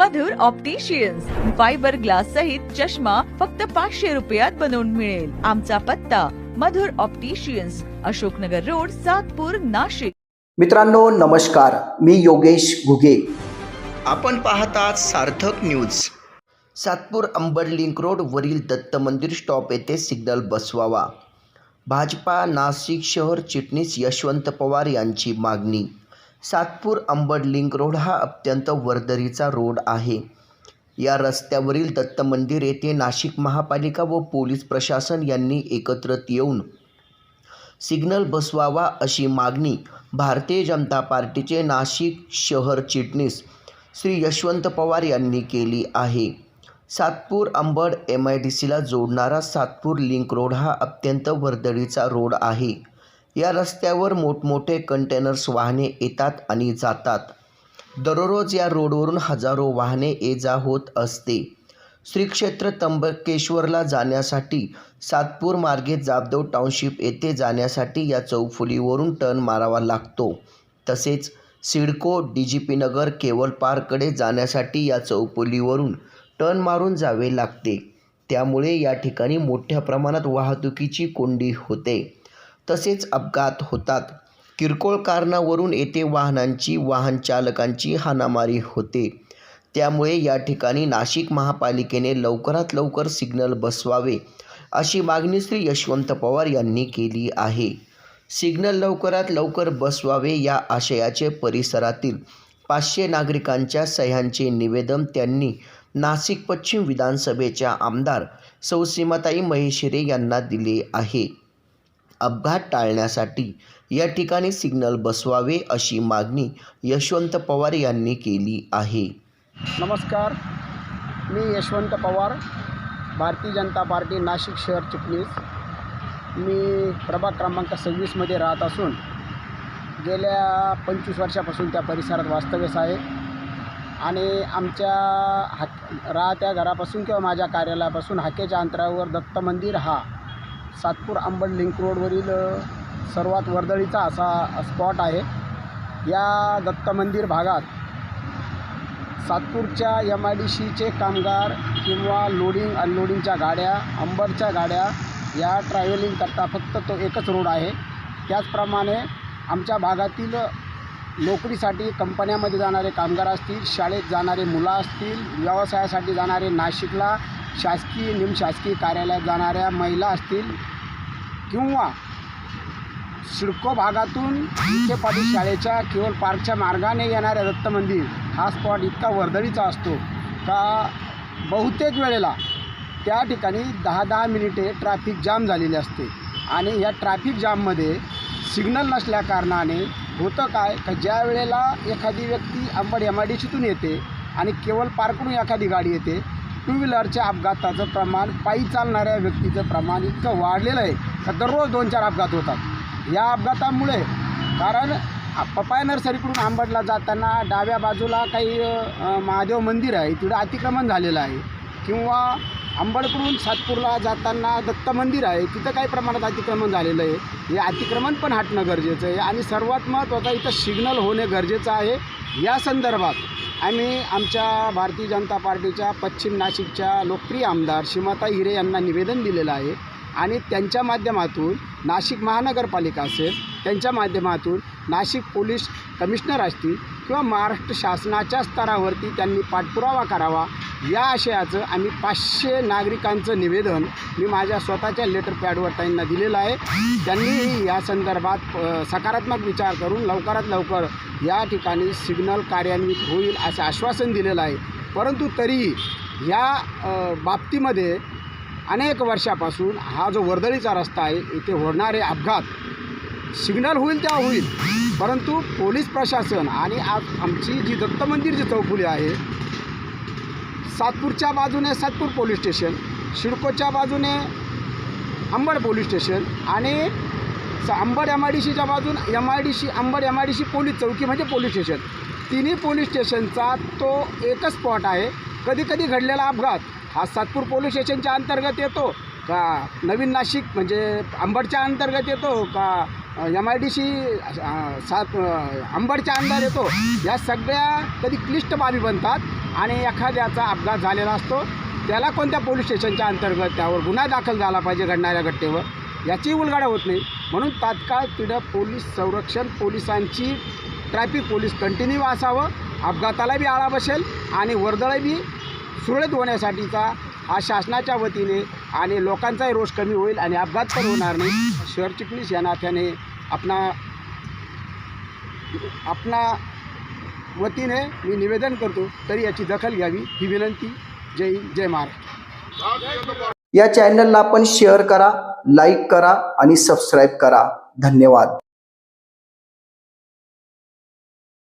मधुर opticians fibre glass सहित चष्मा फक्त पाचशे रुपयात बनवून मिळेल. आमचा पत्ता मधुर ऑप्टिशियन्स अशोकनगर रोड सातपूर नाशिक. मित्रांनो नमस्कार. मी योगेश घुगे. आपण पाहतात Sarthak news Satpur Ambad link road वरील दत्त मंदिर स्टॉप येथे सिग्नल बसवावा. भाजपा नाशिक शहर चिटणीस यशवंत पवार यांची मागणी. सातपूर अंबड लिंक रोड हा अत्यंत वर्दरीचा रोड आहे. या रस्त्यावरील दत्त मंदिर येथे नाशिक महापालिका व पोलीस प्रशासन यांनी एकत्रित येऊन सिग्नल बसवावा अशी मागणी भारतीय जनता पार्टीचे नाशिक शहर चिटणीस श्री यशवंत पवार यांनी केली आहे. Satpur Ambad M I D सीला जोडणारा सातपूर लिंक रोड हा अत्यंत वर्दळीचा रोड आहे. या रस्त्यावर मोठमोठे कंटेनर्स वाहने येतात आणि जातात. दररोज या रोडवरून हजारो वाहने ये जा होत असते. श्री क्षेत्र त्र्यंबकेश्वरला जाण्यासाठी सातपूर मार्गे जाबदेव टाउनशिप येथे जाण्यासाठी या चौफुलीवरून टर्न मारावा लागतो. तसेच सिडको डी जी पी नगर केवल पार्ककडे जाण्यासाठी या चौफुलीवरून टर्न मारून जावे लागते. त्यामुळे या ठिकाणी मोठ्या प्रमाणात वाहतुकीची कोंडी होते. तसेच अपघात होतात. किरकोळ कारणावरून येथे वाहनांची वाहन चालकांची हाणामारी होते. त्यामुळे या ठिकाणी नाशिक महापालिकेने लवकरात लवकर सिग्नल बसवावे अशी मागणी श्री यशवंत पवार यांनी केली आहे. सिग्नल लवकरात लवकर बसवावे या आशयाचे परिसरातील पाचशे नागरिकांच्या सह्यांचे निवेदन त्यांनी नाशिक पश्चिम विधानसभेच्या आमदार सौ सीमाताई यांना दिले आहे. अपघात टाळण्यासाठी या ठिकाणी सिग्नल बसवावे अशी मागणी यशवंत पवार यांनी केली आहे. नमस्कार. मी यशवंत पवार भारतीय जनता पार्टी नाशिक शहर चिटणीस मी प्रभाग क्रमांक सव्वीसमध्ये राहत असून गेल्या पंचवीस वर्षापासून त्या परिसरात वास्तव्यास आहे. आणि आमच्या हात राहत्या घरापासून किंवा माझ्या कार्यालयापासून हाकेच्या अंतरावर दत्त मंदिर हा सातपूर आंबड लिंक रोडवरील सर्वात वर्दळीचा असा स्पॉट आहे. या दत्त मंदिर भागात सातपूरच्या एम आय डी सीचे कामगार किंवा लोडिंग अनलोडिंगच्या गाड्या अंबरच्या गाड्या या ट्रॅव्हलिंग करता फक्त तो एकच रोड आहे. त्याचप्रमाणे आमच्या भागातील नोकरीसाठी कंपन्यामध्ये जाणारे कामगार असतील शाळेत जाणारे मुलं असतील व्यवसायासाठी जाणारे नाशिकला शासकीय निमशासकीय कार्यालयात जाणाऱ्या महिला असतील किंवा सिडको भागातून विखे पाटील शाळेच्या केवळ पार्कच्या मार्गाने येणाऱ्या दत्त मंदिर हा स्पॉट इतका वर्दळीचा असतो का बहुतेक वेळेला त्या ठिकाणी दहा दहा मिनिटे ट्रॅफिक जाम झालेली असते. आणि या ट्रॅफिक जाममध्ये सिग्नल नसल्या कारणाने होतं काय का ज्या वेळेला एखादी व्यक्ती अंबड एम आय डी सीतून येते आणि केवळ पार्कडून एखादी गाडी येते टू व्हीलरच्या अपघाताचं प्रमाण पायी चालणाऱ्या व्यक्तीचं प्रमाण इतकं वाढलेलं आहे का दररोज दोन चार अपघात होतात. या अपघातामुळे कारण पपाय नर्सरीकडून आंबडला जाताना डाव्या बाजूला काही महादेव मंदिर आहे तिथं अतिक्रमण झालेलं आहे. किंवा आंबडकडून सातपूरला जाताना दत्त मंदिर आहे तिथं काही प्रमाणात अतिक्रमण झालेलं आहे. हे अतिक्रमण पण हटणं गरजेचं आहे आणि सर्वात महत्त्वाचं इथं सिग्नल होणे गरजेचं आहे. या संदर्भात आम्ही आमच्या भारतीय जनता पार्टीच्या पश्चिम नाशिकच्या लोकप्रिय आमदार श्रीमाता हिरे यांना निवेदन दिलेलं आहे. आणि त्यांच्या माध्यमातून नाशिक महानगरपालिका असेल त्यांच्या माध्यमातून नाशिक पोलीस कमिशनर असतील किंवा महाराष्ट्र शासनाच्या स्तरावरती त्यांनी पाठपुरावा करावा या आशयाचं आम्ही पाचशे नागरिकांचं निवेदन मी माझ्या स्वतःच्या लेटर पॅडवर त्यांना दिलेलं आहे. त्यांनीही या संदर्भात सकारात्मक विचार करून लवकरात लवकर या ठिकाणी सिग्नल कार्यान्वित होईल असं आश्वासन दिलेलं आहे. परंतु तरीही या बाबतीमध्ये अनेक वर्षापासून हा जो वर्दळीचा रस्ता आहे इथे होणारे अपघात सिग्नल होईल तेव्हा होईल. परंतु पोलीस प्रशासन आणि आज आमची जी दत्त मंदिरची चौफुली आहे सातपूरच्या बाजूने सातपूर पोलीस स्टेशन शिडकोच्या बाजूने अंबड पोलीस स्टेशन आणि स अंबड एम आय डी सीच्या बाजून M I D C Ambad M I D C police चौकी म्हणजे पोलीस स्टेशन. तिन्ही पोलीस स्टेशनचा तो एकच स्पॉट आहे. कधी कधी घडलेला अपघात. हा सातपूर पोलीस स्टेशनच्या अंतर्गत येतो का नवीन नाशिक म्हणजे अंबडच्या अंतर्गत येतो का एम आय डी सी सात अंबडच्या अंडर येतो. या सगळ्या कधी क्लिष्ट बाबी बनतात आणि एखाद्याचा अपघात झालेला असतो त्याला कोणत्या पोलीस स्टेशनच्या अंतर्गत त्यावर गुन्हा दाखल झाला पाहिजे घडणाऱ्या घटनेवर? याची उलगाडा होत नाही. म्हणून तात्काळ तिथं पोलीस संरक्षण पोलिसांची ट्रॅफिक पोलीस कंटिन्यू असावं. अपघाताला बी आळा बसेल आणि वर्दळही बी सुरळीत होण्यासाठीचा हा शासनाच्या वतीने आणि लोकांचाही रोष कमी होईल आणि अपघात पण होणार नाही. शहर चिटणीस या नात्याने आपणा आपणा वतीने मी निवेदन करतो तरी याची दखल घ्यावी. ही विनंती. जय जय महाराष्ट्र. या चॅनलला आपण शेअर करा लाईक करा आणि सबस्क्राईब करा. धन्यवाद.